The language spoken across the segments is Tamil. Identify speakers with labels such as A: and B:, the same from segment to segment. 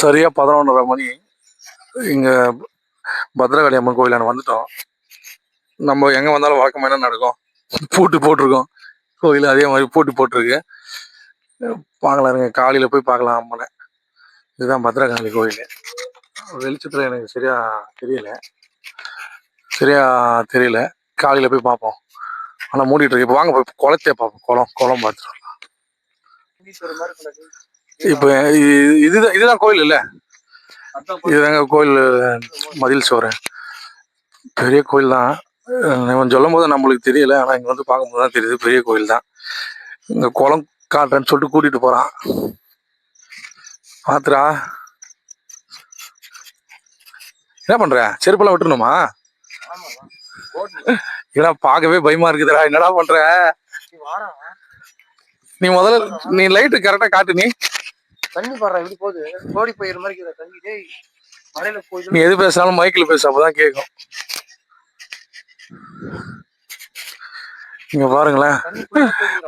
A: சரியாக பதினொன்றரை மணி இங்கே பத்ரகாளி அம்மன் கோயிலான வந்துட்டோம். நம்ம எங்கே வந்தாலும் வழக்கம் என்ன நடக்கும்? பூட்டு போட்டிருக்கோம். கோயில் அதே மாதிரி பூட்டு போட்டிருக்கு. பார்க்கலாம் இருங்க. காலையில் போய் பார்க்கலாம் அம்மனை. இதுதான் பத்ரகாளி கோயில். வெளிச்சத்தில் எனக்கு சரியாக தெரியல. சரியாக தெரியல. காலையில் போய் பார்ப்போம். ஆனால் மூடிட்டு இருக்கு. இப்போ வாங்க போய் குளத்தையே பார்ப்போம். குளம் குளம் பார்த்துட்டு வரலாம். இப்போ இதுதான் இதுதான் கோயில் இல்லை. இதுதாங்க கோயில் மதில் சோறு. பெரிய கோயில் தான். இவன் சொல்லும் போது நம்மளுக்கு தெரியல ஆனால் இங்கே வந்து பார்க்கும்போது தான் தெரியுது பெரிய கோயில் தான். இங்கே குளம் காட்டுறேன்னு சொல்லிட்டு கூட்டிட்டு போகிறான் பாத்துரா என்ன பண்ற? செருப்பெல்லாம் விட்டுணுமா? ஏன்னா பார்க்கவே பயமா இருக்குதுடா. என்னடா பண்ற? நீ முதல்ல நீ லைட்டு கரெக்டா காட்டு நீ.
B: தண்ணி பாடுறா இப்படி போகுது. ஓடி போயிடுற மாதிரி இருக்குதா தண்ணி. டேய் மலையில போயிடு
A: நீ எது பேசினாலும் மைக்கில் பேசு அப்பதான் கேட்கும் இங்க பாருங்களேன்.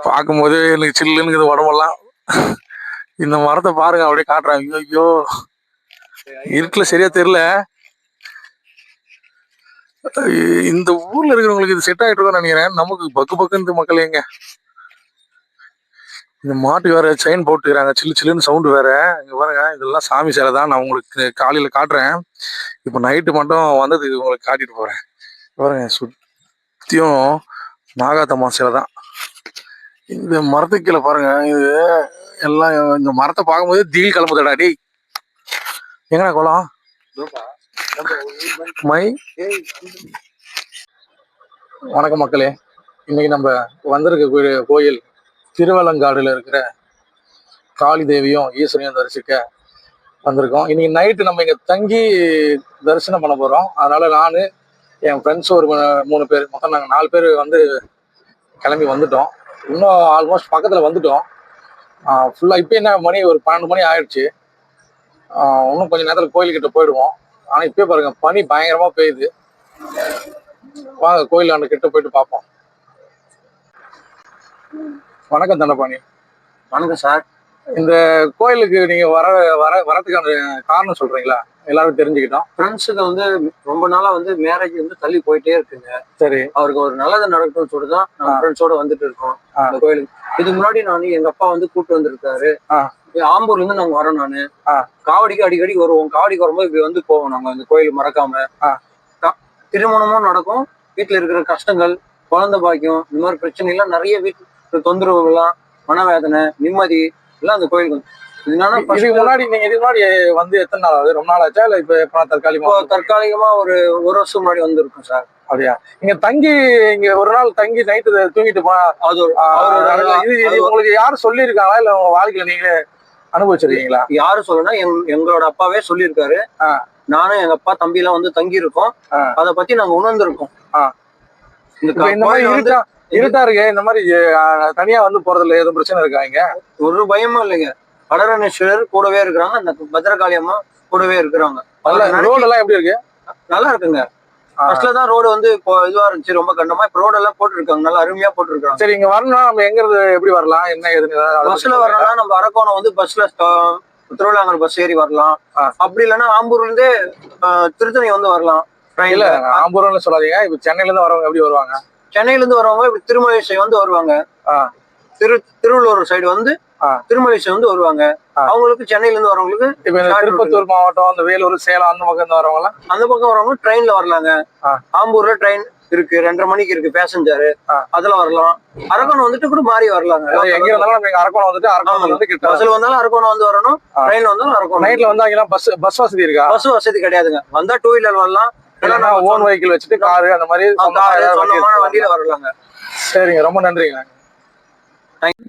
A: பார்க்கும்போது எனக்கு சில்லுன்னு உடம்பெல்லாம். இந்த மரத்தை பாருங்க அப்படியே காட்டுறேன் ஐயோ ஐயோ இருட்டுல சரியா தெரியல. இந்த ஊர்ல இருக்கிறவங்களுக்கு இது செட் ஆயிட்டு இருக்கும்னு நினைக்கிறேன். நமக்கு பக்கு பக்குன்னு மக்கள் எங்க? இந்த மாட்டு வேற செயின் போட்டுக்கிறாங்க. சில்லு சில்லுன்னு சவுண்டு வேற. இங்க பாருங்க இதெல்லாம் சாமி சிலை தான். நான் உங்களுக்கு காலையில காட்டுறேன். இப்போ நைட்டு மட்டும் வந்தது உங்களுக்கு காட்டிட்டு போறேன். பாருங்க சுத்தியும் நாகாத்தம்மா சிலை தான். இந்த மரத்துக்கு கீழே பாருங்க இது எல்லாம் இந்த மரத்தை பார்க்கும்போது திடீர் கிளம்புதடா டேய். எங்கடா குளம் மை வணக்கம் மக்களே. இன்னைக்கு நம்ம வந்திருக்க கோயில் கோயில் திருவலங்காடுல இருக்கிற காளி தேவியும் ஈஸ்வரையும் தரிசிக்க வந்திருக்கோம். இன்னைக்கு நைட்டு நம்ம இங்க தங்கி தரிசனம் பண்ண போறோம். அதனால நான் என் ஃப்ரெண்ட்ஸ் ஒரு மூணு பேர் மொத்தம் நாங்கள் நாலு பேர் வந்து கிளம்பி வந்துட்டோம். இன்னும் ஆல்மோஸ்ட் பக்கத்தில் வந்துட்டோம். ஃபுல்லாக இப்போ என்ன மணி ஒரு பன்னெண்டு மணி ஆயிடுச்சு. இன்னும் கொஞ்சம் நேரத்தில் கோயில்கிட்ட போயிடுவோம். ஆனால் இப்போ பாருங்க பனி பயங்கரமாக பெய்யுது. வாங்க கோயில் அந்த கிட்ட போயிட்டு பார்ப்போம் வணக்கம் தண்டபாணி
B: வணக்கம் சார்.
A: இந்த கோயிலுக்கு நீங்க வர வர வரதுக்கான காரணம் சொல்றீங்களா? எல்லாரும் தெரிஞ்சுக்கிட்டோம்.
B: ஃப்ரெண்ட்ஸுக்கு வந்து ரொம்ப நாளா வந்து மேரேஜ் வந்து தள்ளி போயிட்டே இருக்குங்க.
A: சரி.
B: அவருக்கு ஒரு நல்லது நடக்கணும்னு சொல்லிட்டு தான் ஃப்ரெண்ட்ஸோட வந்துட்டு இருக்கோம். அந்த கோயிலுக்கு. இதுக்கு முன்னாடி நான் எங்க அப்பா வந்து கூட்டு வந்திருக்காரு. ஆம்பூர்ல இருந்து நாங்க வரோம் நானு. காவடிக்கு அடிக்கடி வருவோம். காவடிக்கு வரும்போது இப்படி வந்து போவோம் நாங்க அந்த கோயில் மறக்காம. திருமணமும் நடக்கும். வீட்டுல இருக்கிற கஷ்டங்கள் குழந்தை பாக்கியம் இந்த மாதிரி பிரச்சனை எல்லாம் நிறைய வீட்டு தொந்தரவுகள்லாம் மனவேதனை நிம்மதி எல்லாம் அந்த கோயிலுக்கு வந்து
A: இதுக்கு முன்னாடி நீங்க இதுக்கு முன்னாடி வந்து எத்தனை நாள் ஆகுது? ரொம்ப நாள் ஆச்சா இல்ல இப்ப எப்ப தற்காலிகமா
B: தற்காலிகமா ஒரு ஒரு வருஷம் முன்னாடி வந்திருக்கும் சார்.
A: அப்படியா? நீங்க தங்கி இங்க ஒரு நாள் தங்கி நைட்டு தூங்கிட்டு போனா
B: அது
A: இது உங்களுக்கு யாரும் சொல்லியிருக்காங்களா? இல்ல உங்க வாழ்க்கையில நீங்களே அனுபவிச்சிருக்கீங்களா?
B: யாரு சொல்லனா எங்களோட அப்பாவே சொல்லியிருக்காரு. நானும் எங்க அப்பா தம்பி எல்லாம் வந்து தங்கி இருக்கோம். அத பத்தி நாங்க உணர்ந்திருக்கோம். இந்த
A: மாதிரி இருட்டா இருக்கு இந்த மாதிரி தனியா வந்து போறதுல எதுவும் பிரச்சனை இருக்கா இங்க?
B: ஒரு பயமும் இல்லைங்க. வடரணேஸ்வரர் கூடவே இருக்கிறாங்க அந்த பத்ரகாளி அம்மா கூடவே இருக்கிறாங்க.
A: ரோடு எல்லாம் எப்படி இருக்கு?
B: நல்லா இருக்குங்க. ஃபர்ஸ்ட்ல தான் ரோடு வந்து இப்போ இதுவா இருந்துச்சு ரொம்ப கண்டமா இப்ப ரோடு எல்லாம் போட்டுருக்காங்க நல்லா அருமையா போட்டுருக்காங்க
A: சரி இங்க வரணும்னா நம்ம எங்க இருந்து எப்படி வரலாம்? என்ன பத்தி
B: பஸ்ல? வரணும்னா நம்ம அரக்கோணம் வந்து பஸ்ல திருவிழாங்கல் பஸ் ஏறி வரலாம். அப்படி இல்லைன்னா ஆம்பூர்ல இருந்தே திருத்தணி வந்து வரலாம்.
A: இல்ல ஆம்பூர்னு சொல்லாதீங்க. இப்ப சென்னையில இருந்து வரவங்க எப்படி வருவாங்க?
B: சென்னையில இருந்து வரவங்க இப்படி திருமலிசை வந்து வருவாங்க. திரு திருவள்ளூர் சைடு வந்து. திருமலிசை வந்து வருவாங்க. அவங்களுக்கு சென்னையில இருந்து வரவங்களுக்கு
A: இப்ப திருப்பத்தூர் மாவட்டம் இந்த வேலூர் சேலம் அந்த பக்கம் இருந்து வரவங்க
B: அந்த பக்கம் வரவங்க ட்ரெயின்ல வரலாங்க. ஆம்பூர்ல ட்ரெயின் இருக்கு ரெண்டரை மணிக்கு இருக்கு பேசஞ்சர். அதுல வரலாம் அரக்கோணம் வந்துட்டு கூட மாறி வரலாங்க
A: எங்க இருந்தாலும் நம்ம அரக்கோணம் வந்துட்டு அரக்கோணம் வந்து கிட்ட
B: பஸ்ல வந்தாலும் அரக்கோணம் வந்து வரணும்
A: ஆ.
B: ட்ரெயின்ல வந்தாலும் அரக்கோணம்
A: நைட்ல வந்து அங்கெல்லாம் பஸ் பஸ் வசதி இருக்கா
B: பஸ் வசதி கிடையாதுங்க வந்தா டூ வீலர் வரலாம் இல்லைன்னா
A: ஓன் வெஹிக்கிள் வச்சுட்டு காரு அந்த மாதிரி
B: வண்டியில வரலாங்க.
A: சரிங்க ரொம்ப நன்றிங்க.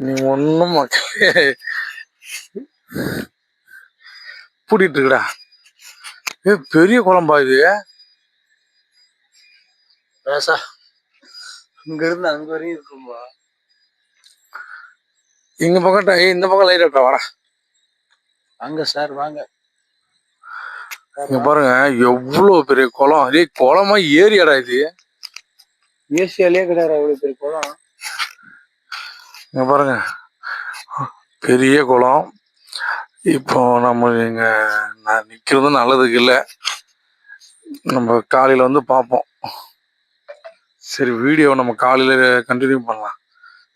A: நீ ஒண்ணும் மக்களே பூட்டிட்டு இருக்குடா. ஏ பெரிய குழம்பா இது.
B: பேசா இங்க இருந்து அங்க வரையும் இருக்கும்பா.
A: இங்க பக்கம் இந்த பக்கம் லைட் வர
B: அங்க சார் வாங்க.
A: இங்க பாருங்க எவ்வளவு பெரிய குளம். இதே குளமா ஏரியாடா இது.
B: ஏசியாலே கிடையாது அவ்வளவு பெரிய குளம்.
A: இங்க பாருங்க. பெரிய குளம். இப்போ நம்ம இங்க நான் நிக்கிறதும் நல்லதுக்கு இல்லை. நம்ம காலையில வந்து பார்ப்போம் சரி வீடியோ நம்ம காலையில கண்டினியூ பண்ணலாம்.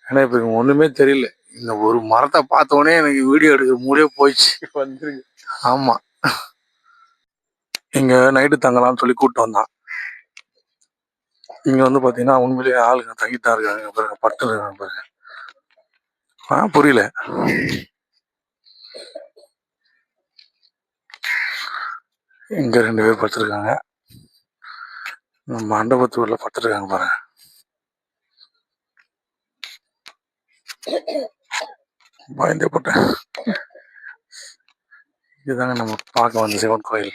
A: ஏன்னா இப்போ ஒண்ணுமே தெரியல. இந்த ஒரு மரத்தை பார்த்த உடனே எனக்கு வீடியோ எடுக்கிற மூடியே போயிடுச்சு.
B: வந்துருங்க.
A: ஆமா. இங்க நைட்டு தங்கலாம்னு சொல்லி கூப்பிட்டு வந்தான். இங்க வந்து பாத்தீங்கன்னா உண்மையிலேயே ஆளுங்க தங்கிட்டு தான் இருக்காங்க. பாருங்க பட்டு இருக்காங்க பாருங்க. ஆ புரியல. இங்க ரெண்டு பேர் படுத்துருக்காங்க. மண்டபத்து உள்ள படுத்துருக்காங்க பாருங்க. பயந்தே போட்டேன். இதுதாங்க நம்ம பார்க்க வந்த சிவன் கோயில்.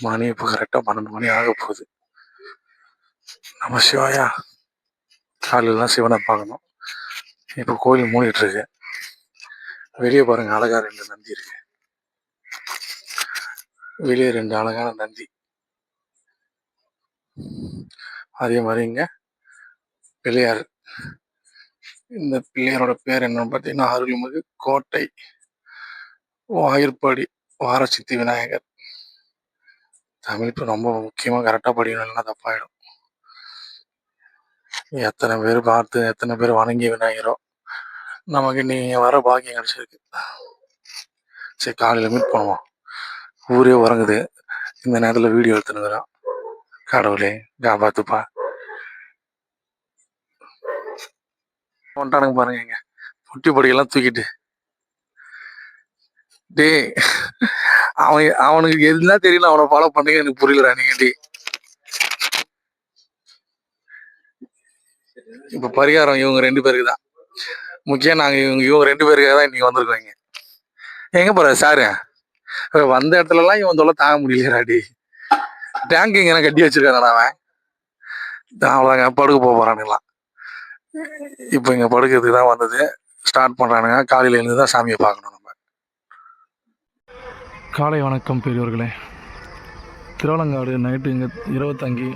A: மணி இப்போ கரெக்டாக பன்னெண்டு மணி ஆக போகுது. நம்ம சிவாயா? காலையிலாம் சிவனை பார்க்கணும். இப்போ கோயில் மூடிட்டு இருக்கு. வெளியே பாருங்க அழகா ரெண்டு நந்தி இருக்கு. வெளியே ரெண்டு அழகான நந்தி. அதே மாதிரி இங்க பிள்ளையார். இந்த பிள்ளையாரோட பேர் என்னன்னு பார்த்தீங்கன்னா அருள்மிகு கோட்டை வாயிற்பாடி வாரசித்தி விநாயகர். தமிழ் இப்போ ரொம்ப முக்கியமாக கரெக்டாக படிக்கணும்னா தப்பாயிடும். எத்தனை பேர் பார்த்து எத்தனை பேர் வணங்கி விநாயகரோ நமக்கு நீ வர பாக்கியம் கிடச்சிருக்கு. சரி காலையில் மீட் பண்ணுவோம். ஊரே உறங்குது. இந்த நேரத்தில் வீடியோ எடுத்துனுக்குறோம். கடவுளே காப்பாத்துப்பா. வந்துட்டானுங்க பாருங்க இங்க. பொட்டி பொடியெல்லாம் தூக்கிட்டு. டேய் அவன் அவனுக்கு எதுனா தெரியல அவனை ஃபாலோ பண்ணுங்க எனக்கு புரியல நீங்க இப்ப பரிகாரம் இவங்க ரெண்டு பேருக்கு தான். முக்கியம் நாங்க இவங்க இவங்க ரெண்டு பேருக்காக தான் இன்னைக்கு வந்திருக்கோங்க எங்க போற சாரு? வந்த இடத்துல எல்லாம் இவன் தொல்லை தாங்க முடியலடா டேங்க் இங்க கட்டி வச்சிருக்கானடா அவன். அவ்வளோதாங்க படுக்க போக போறானுங்களாம் இப்போ இங்க படுக்கிறதுக்கு தான் வந்தது. ஸ்டார்ட் பண்றானுங்க. காலையில இருந்து தான் சாமியை பார்க்கணும். காலை வணக்கம் பெரியவர்களே திருவலங்காடு நைட்டு இங்கே இரவு தங்கி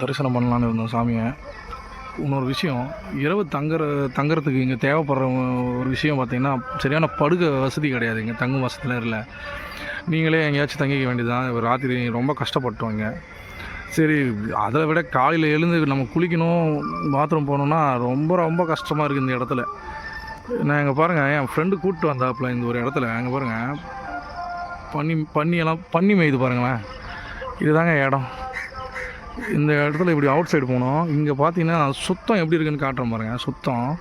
A: தரிசனம் பண்ணலான்னு இருந்தோம் சாமியை. இன்னொரு விஷயம் இரவு தங்குற தங்குறதுக்கு இங்கே தேவைப்படுற ஒரு விஷயம் பார்த்திங்கன்னா சரியான படுக்க வசதி கிடையாது இங்கே தங்கும் வசதியில் இல்லை. நீங்களே எங்கேயாச்சும் தங்கிக்க வேண்டியதுதான். ராத்திரி ரொம்ப கஷ்டப்பட்டோம் இங்கே. சரி அதை விட காலையில் எழுந்து நம்ம குளிக்கணும் பாத்ரூம் போகணுன்னா ரொம்ப ரொம்ப கஷ்டமாக இருக்குது இந்த இடத்துல. நான் இங்கே பாருங்கள் என் ஃப்ரெண்டு கூப்பிட்டு வந்தாப்புல இந்த ஒரு இடத்துல. அங்கே பாருங்கள் பன்னி பன்னியெல்லாம் பனி மேய்து பாருங்களேன். இதுதாங்க இடம். இந்த இடத்துல இப்படி அவுட் சைடு போனோம். இங்கே பார்த்தீங்கன்னா சுத்தம் எப்படி இருக்குன்னு காட்டுறேன் பாருங்க. சுத்தம்.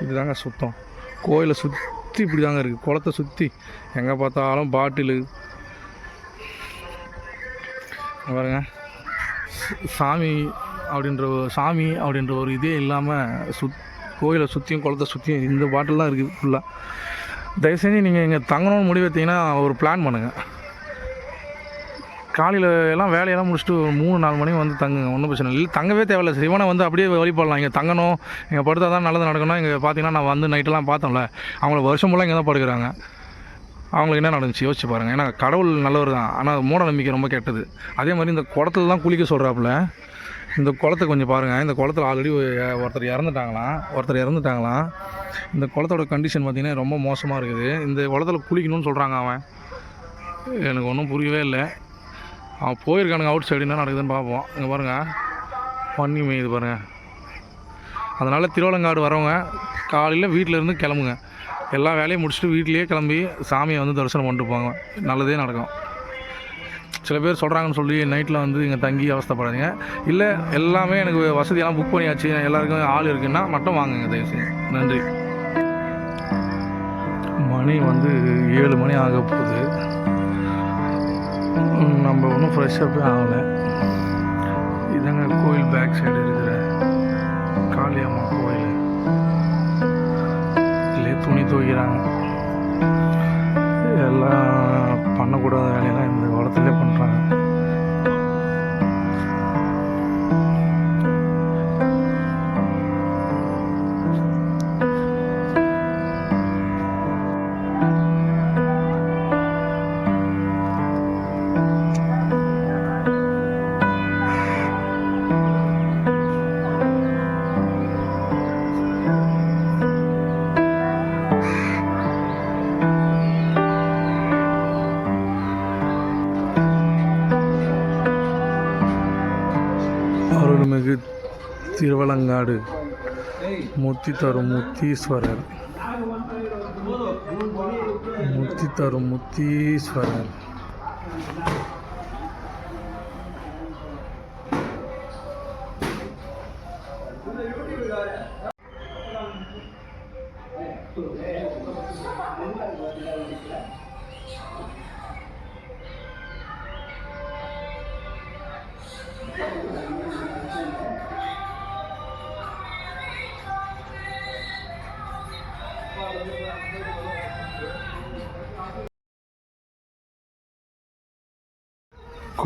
A: இதுதாங்க சுத்தம். கோயிலை சுற்றி இப்படி தாங்க இருக்குது குளத்தை சுற்றி எங்கே பார்த்தாலும் பாட்டிலு. பாருங்க. சாமி அப்படின்ற ஒரு- சாமி அப்படின்ற ஒரு இதே இல்லாமல் சுத் கோயிலை சுற்றியும் குளத்தை சுற்றியும் இந்த பாட்டில் தான் இருக்குது ஃபுல்லாக தயவு செஞ்சு நீங்கள் இங்கே தங்கணும்னு முடிவு எடுத்தீங்கன்னா ஒரு பிளான் பண்ணுங்கள் காலையில் எல்லாம் வேலையெல்லாம் முடிச்சுட்டு ஒரு மூணு நாலு மணி வந்து தங்குங்க. ஒன்றும் பிரச்சனை இல்லை. தங்கவே தேவையில்ல சிவனை வந்து அப்படியே வழிபடலாம் இங்கே தங்கணும். இங்கே படுத்தால் தான் நல்லது நடக்கணும். இங்கே பார்த்தீங்கன்னா நான் வந்து நைட்டெல்லாம் பார்த்தோம்ல அவங்கள வருஷம் ஃபுல்லாக இங்கே தான் படுக்கிறாங்க. அவங்களுக்கு என்ன நடந்துச்சு? யோசிச்சு பாருங்கள் ஏன்னா கடவுள் நல்லவர் தான். ஆனால் மூட நம்பிக்கை ரொம்ப கெட்டது. அதே மாதிரி இந்த குடத்துல தான் குளிக்க சொல்கிறாப்புல இந்த குளத்தை கொஞ்சம் பாருங்கள் இந்த குளத்துல ஆல்ரெடி ஒருத்தர் இறந்துட்டாங்களாம் ஒருத்தர் இறந்துட்டாங்களாம் இந்த குளத்தோட கண்டிஷன் பார்த்திங்கன்னா ரொம்ப மோசமாக இருக்குது. இந்த குளத்துல குளிக்கணும்னு சொல்கிறாங்க அவன். எனக்கு ஒன்றும் புரியவே இல்லை. அவன் போயிருக்கானுங்க அவுட் சைடு என்ன நடக்குதுன்னு பார்ப்போம் இங்கே பாருங்கள் பண்ணி மேயுது பாருங்கள் அதனால் திருவள்ளங்காடு வரவங்க காலையில் வீட்டில் இருந்து கிளம்புங்க. எல்லா வேலையும் முடிச்சுட்டு வீட்லேயே கிளம்பி சாமியை வந்து தரிசனம் பண்ணிட்டு போங்க. நல்லதே நடக்கும். சில பேர் சொல்கிறாங்கன்னு சொல்லி நைட்டில் வந்து இங்கே தங்கி அவஸ்தைப்படாதீங்க. இல்லை எல்லாமே எனக்கு வசதியெல்லாம் புக் பண்ணியாச்சு. எல்லாருக்கும் ஆள் இருக்குன்னா மட்டும் வாங்குங்க தயவு செஞ்சு நன்றி. மணி வந்து ஏழு மணி ஆக போகுது. நம்ம ஒன்றும் ஃப்ரெஷ்ஷப்பே ஆகலை. இதாங்க கோயில் பேக் சைடு இருக்கிற காளியம்மா கோயில். இதுலேயே துணி துவைக்கிறாங்க. எல்லாம் பண்ணக்கூடாத வேலையெல்லாம் இந்த குளத்துலேயே பண்ணுறாங்க திருவலங்காடு முத்தி தரும் முத்தீஸ்வரர் முத்தி தரும் முத்தீஸ்வரர்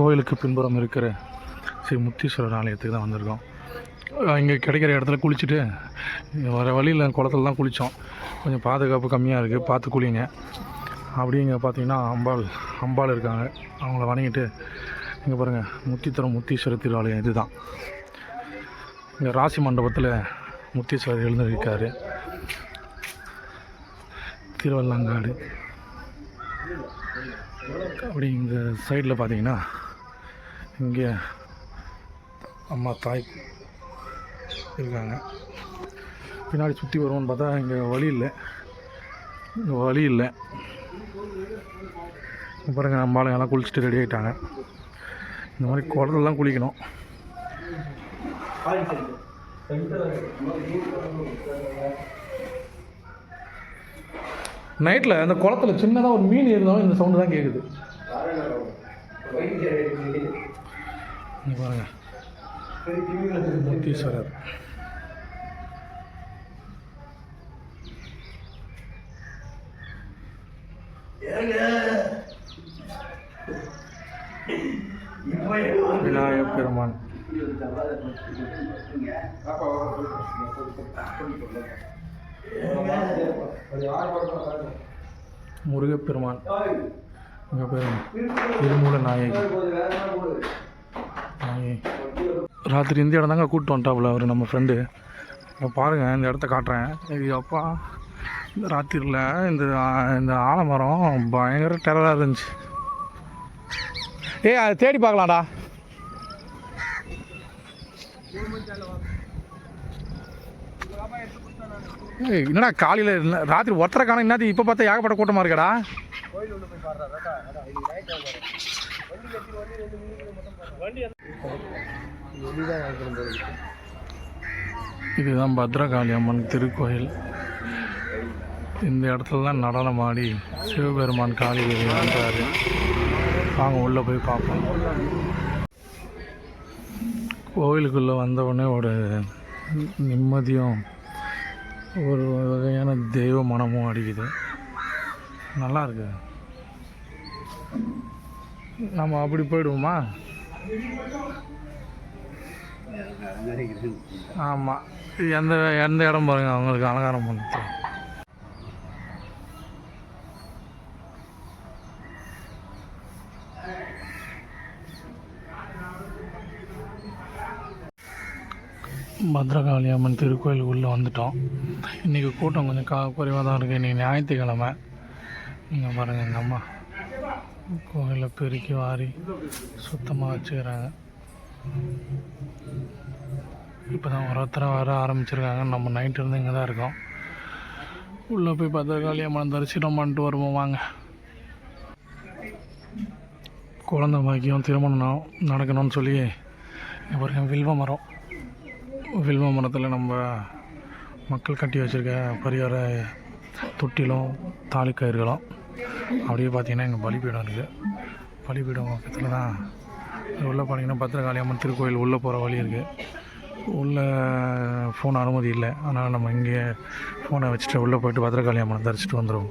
A: கோவிலுக்கு பின்புறம் இருக்கிற ஸ்ரீ முத்தீஸ்வரர் ஆலயத்துக்கு தான் வந்திருக்கோம். இங்கே கிடைக்கிற இடத்துல குளிச்சுட்டு வர வழியில் குளத்தில் தான் குளித்தோம் கொஞ்சம் பாதுகாப்பு கம்மியாக இருக்குது பார்த்து குளிங்க. அப்படியே இங்கே பார்த்தீங்கன்னா அம்பாள் அம்பாள் இருக்காங்க. அவங்கள வணங்கிட்டு இங்கே பாருங்கள் முத்தித்தரம் முத்தீஸ்வரர் திருவாலயம் இதுதான். இங்கே ராசி மண்டபத்தில் முத்தீஸ்வரர் எழுந்திருக்காரு. திருவள்ளங்காடு அப்படி இந்த சைடில் பார்த்தீங்கன்னா இங்கே அம்மா தாய் இருக்காங்க. பின்னாடி சுற்றி வருவோம்னு பார்த்தா இங்கே வழி இல்லை. இங்கே வழி இல்லை. பாருங்க நம்ம ஆளுங்க எல்லாம் குளிச்சுட்டு ரெடி ஆகிட்டாங்க இந்த மாதிரி குளத்துலலாம் குளிக்கணும். நைட்டில் அந்த குளத்துல சின்னதாக ஒரு மீன் இருந்தாலும் இந்த சவுண்டு தான் கேட்குது இங்க பாருங்க. முத்தீஸ்வரர் விநாயகப் பெருமான். முருகப்பெருமான். இங்கே பேர் திருமூல நாயகி. ராத்திரி இந்த இடம் தாங்க கூப்பிட்டு வந்துட்டாப்புல அவர் நம்ம ஃப்ரெண்டு பாருங்கள் இந்த இடத்த காட்டுறேன். இது அப்பா. இந்த ராத்திரியில் இந்த இந்த ஆலமரம் பயங்கர டெரராக இருந்துச்சு. ஏய் அதை தேடி பார்க்கலாம்டா. ஏய் என்னடா காலையில் ராத்திரி ஒருத்தரை காணும் என்னது இப்போ பார்த்தா ஏகப்பட்ட கூட்டமாக இருக்கடா. இதுதான் பத்ரகாளி அம்மன் திருக்கோயில். இந்த இடத்துல தான் நடனமாடி சிவபெருமான் காளி வந்தார் வாங்க உள்ளே போய் பார்ப்போம். கோவிலுக்குள்ளே வந்தவுடனே ஒரு நிம்மதியும் ஒரு வகையான தெய்வ மனமும் அடிக்குது. நல்லா இருக்கு. நம்ம அப்படி போயிடுவோமா? ஆமாம் எந்த எந்த இடம் பாருங்கள் அவங்களுக்கு அலங்காரம் பண்ணிட்டு. பத்ரகாளி அம்மன் திருக்கோயிலுக்குள்ளே வந்துட்டோம். இன்றைக்கி கூட்டம் கொஞ்சம் கா குறைவாக தான் இருக்குது இன்றைக்கி ஞாயிற்றுக்கிழமை. நீங்கள் பாருங்கள் எங்கள் அம்மா. கோயிலை பெருக்கி வாரி சுத்தமாக வச்சுக்கிறாங்க. இப்போ தான் ஒருத்தராக வர ஆரம்பிச்சிருக்காங்க. நம்ம நைட்டு இருந்து இங்கே தான் இருக்கோம். உள்ளே போய் பத்திரகாளி அம்மன் தரிசனம் பண்ணிட்டு வருவோம். வாங்க. குழந்த பாக்கியம் திருமணம் நடக்கணும்னு சொல்லி இங்க பாருங்க வில்வ மரம். வில்வ மரத்தில் நம்ம மக்கள் கட்டி வச்சுருக்க பரிகார தொட்டிலும் தாலிக்கயிறுகளும். அப்படியே பார்த்தீங்கன்னா எங்கள் பலிபீடம் இருக்குது. பலிபீடம் பக்கத்தில் தான் உள்ளே பார்த்தீங்கன்னா பத்திரகாளி அம்மன் திருக்கோயில் உள்ளே போகிற வழி இருக்குது உள்ளே ஃபோன் அனுமதி இல்லை. அதனால் நம்ம இங்கே ஃபோனை வச்சுட்டு உள்ளே போய்ட்டு பத்திரகாளி அம்மனை தரிச்சிட்டு வந்துடுவோம்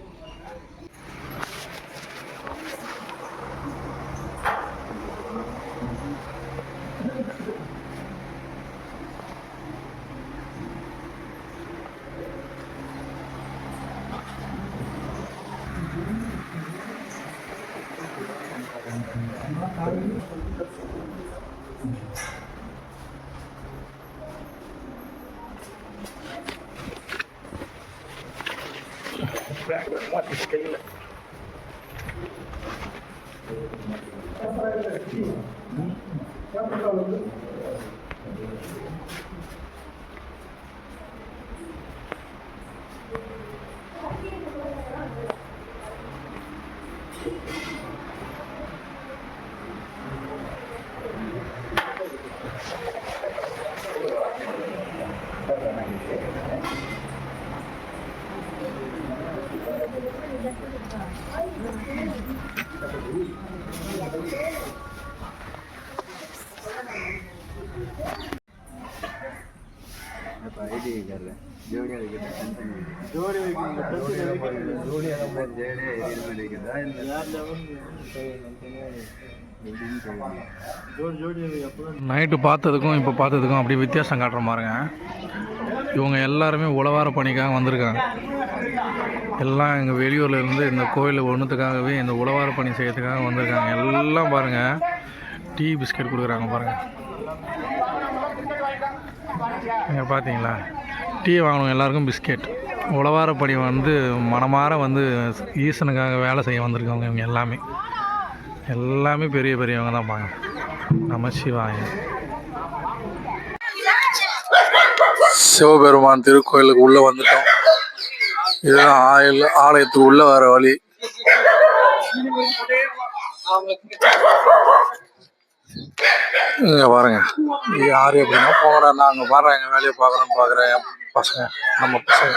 A: Galatasaray'da değil. Yapmalı. நைட்டு பார்த்ததுக்கும் இப்போ பார்த்ததுக்கும் அப்படி வித்தியாசம் காட்டுற மாதிரிங்க. இவங்க எல்லாருமே உழவார பணிக்காக வந்திருக்காங்க. எல்லாம் எங்கள் வெளியூரில் இருந்து இந்த கோயில் ஒன்றுத்துக்காகவே இந்த உழவார பணி செய்யறதுக்காக வந்திருக்காங்க. எல்லாம் பாருங்கள் டீ பிஸ்கட் கொடுக்குறாங்க பாருங்கள் நீங்கள் பார்த்தீங்களா டீ வாங்கணும் எல்லாருக்கும் பிஸ்கெட். உழவார பணி வந்து மனமாற வந்து ஈசனுக்காக வேலை செய்ய வந்திருக்கவங்க இவங்க எல்லாமே. எல்லாமே பெரிய பெரியவங்க தான் பாங்க நம சிவாய. சிவபெருமான் திருக்கோயிலுக்கு உள்ளே வந்துட்டோம். இதுதான் ஆயில் ஆலயத்துக்கு உள்ளே வர வழி. இங்கே பாருங்க. யார் எப்படின்னா போகிறேன் நான் அங்கே பாடுறேன் எங்கள் வேலையை பாக்குறோம் பார்க்குறேன் பசங்க நம்ம பசங்க.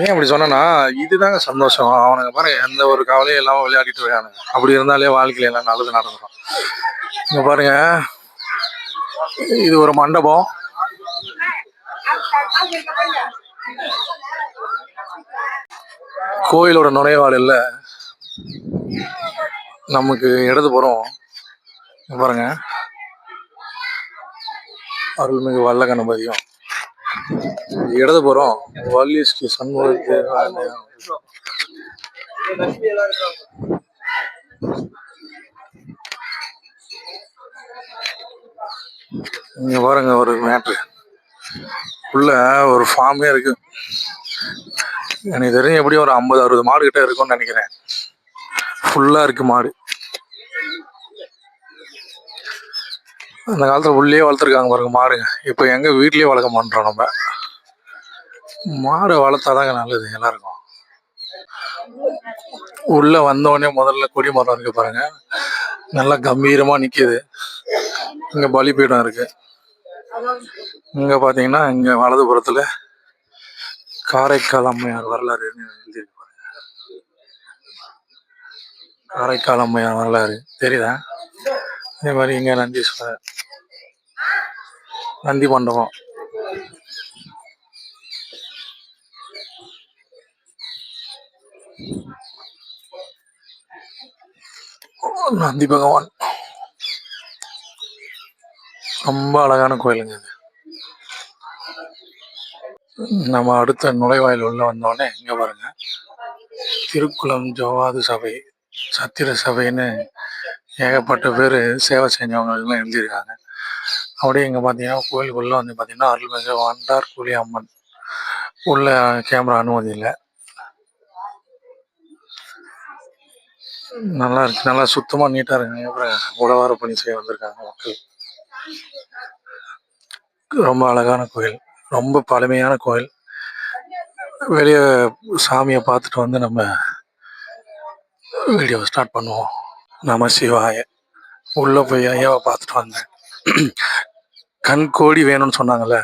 A: ஏன் அப்படி சொன்னேன்னா இதுதாங்க சந்தோஷம். அவனுங்க பாருங்க எந்த ஒரு கவலையும் இல்லாமல் விளையாடிட்டு இருக்கானுங்க. அப்படி இருந்தாலே வாழ்க்கையில எல்லாம் நல்லது நடந்துடும் இங்க பாருங்க. இது ஒரு மண்டபம். கோயிலோட நுழைவாளில் நமக்கு இடது புறம் பாருங்க. அருள்மிகு வல்ல கணபதியும். இடதுபுறம் வள்ளி ஸ்ரீ சண்முகத்து இங்க பாருங்க ஒரு மேட்ரு உள்ள ஒரு ஃபார்மே இருக்கு. எனக்கு தெரியும் எப்படியும் ஒரு ஐம்பது அறுபது மாடு கிட்ட இருக்கும்னு நினைக்கிறேன். ஃபுல்லா இருக்கு மாடு. அந்த காலத்தில் உள்ளே வளர்த்துருக்காங்க பாருங்க மாடுங்க. இப்போ எங்கள் வீட்லேயே வளர்க்க மாட்டோம் நம்ம. மாடு வளர்த்தாதாங்க நல்லது எல்லாருக்கும். உள்ளே வந்தோடனே முதல்ல கொடி மரம் இருக்கு பாருங்க. நல்லா கம்பீரமாக நிற்கிது இங்கே பலிபீடம் இருக்கு. இங்கே பார்த்தீங்கன்னா இங்கே வலதுபுறத்தில் காரைக்கால் அம்மையார் வரலாறு எழுதியிருக்கு பாருங்க. காரைக்கால் அம்மையார் வரலாறு. தெரியுதா? அதே மாதிரி இங்கே நந்தீஸ்வரர் நந்தி மண்டபம். நந்தி பகவான். ரொம்ப அழகான கோயிலுங்க இது. நம்ம அடுத்த நுழைவாயில் உள்ள வந்தோடனே இங்க பாருங்க. திருக்குளம் ஜோவாது சபை சத்திர சபைன்னு ஏகப்பட்ட பேர் சேவை செஞ்சவங்க எல்லாம் எழுதியிருக்காங்க. அப்படியே இங்கே பார்த்தீங்கன்னா கோயிலுக்குள்ளே வந்து பார்த்தீங்கன்னா அருள்மிகு வண்டார் கூலி அம்மன் உள்ள கேமரா அனுமதி இல்லை. நல்லா இருக்கு. நல்லா சுத்தமாக நீட்டாக இருக்குங்க. அப்புறம் உழவார பணி செய்ய வந்திருக்காங்க மக்கள். ரொம்ப அழகான கோயில். ரொம்ப பழமையான கோயில். வெளியே சாமியை பார்த்துட்டு வந்து நம்ம வீடியோ ஸ்டார்ட் பண்ணுவோம். நம சிவாய உள்ள போய் ஐயாவை பார்த்துட்டு வந்தேன். கண் கோடி வேணும்னு சொன்னாங்கல்ல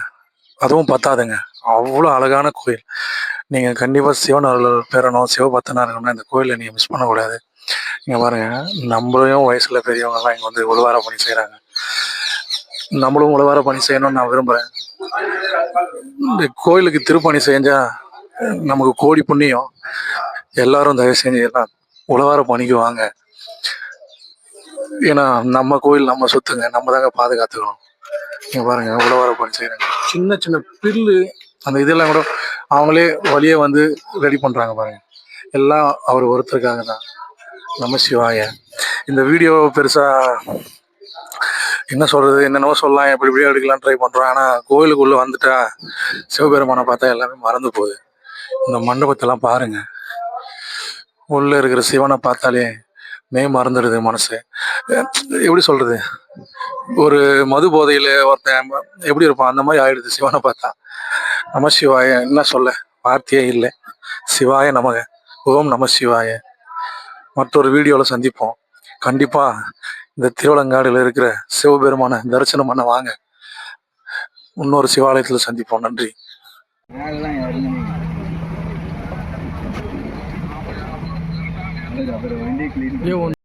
A: அதுவும் பத்தாதுங்க. அவ்வளோ அழகான கோயில். நீங்கள் கண்டிப்பாக சிவன் அருள் பெறணும் சிவபக்தனா இருக்கணும்னா இந்த கோயிலை நீங்கள் மிஸ் பண்ணக்கூடாது. நீங்கள் பாருங்க நம்மளையும் வயசில் பெரியவங்கலாம் இங்கே வந்து உழுவார பணி செய்கிறாங்க நம்மளும் உழவார பணி செய்யணும்னு நான் விரும்புகிறேன் இந்த கோயிலுக்கு திருப்பணி செஞ்சால் நமக்கு கோடி புண்ணியம். எல்லாரும் தயவு செஞ்சு எல்லாம் உழவார பணிக்கு வாங்க. ஏன்னா நம்ம கோயில் நம்ம சொத்துங்க நம்ம தாங்க பாதுகாத்துக்கணும். நீங்கள் பாருங்க உழவர பணி செய்கிறாங்க சின்ன சின்ன பில்லு அந்த இதெல்லாம் கூட அவங்களே வழியே வந்து ரெடி பண்ணுறாங்க பாருங்க. எல்லாம் அவர் ஒருத்தருக்காக தான். நம்ம சிவாய. இந்த வீடியோ பெருசாக என்ன சொல்கிறது என்னென்னவோ சொல்லலாம் எப்படி இப்படியே எடுக்கலாம் ட்ரை பண்ணுறோம் ஆனால் கோயிலுக்குள்ளே வந்துட்டா சிவபெருமானை பார்த்தா எல்லாமே மறந்து போகுது. இந்த மண்டபத்தெல்லாம் பாருங்கள் உள்ளே இருக்கிற சிவனை பார்த்தாலே மே மறந்துடுது மனசு. எப்படி சொல்றது? ஒரு மது போதையில ஒருத்தன் எப்படி இருப்பான்? அந்த மாதிரி ஆயிடுது சிவனை பார்த்தா. நம சிவாய என்ன சொல்ல? வார்த்தையே இல்லை. சிவாய நமக. ஓம் நம சிவாய. மற்றொரு வீடியோவில் சந்திப்போம். கண்டிப்பாக இந்த திருவலங்காடுல இருக்கிற சிவபெருமான தரிசனம் பண்ண வாங்க. இன்னொரு சிவாலயத்தில் சந்திப்போம். நன்றி.
C: அப்புறம் வண்டி கிளீன்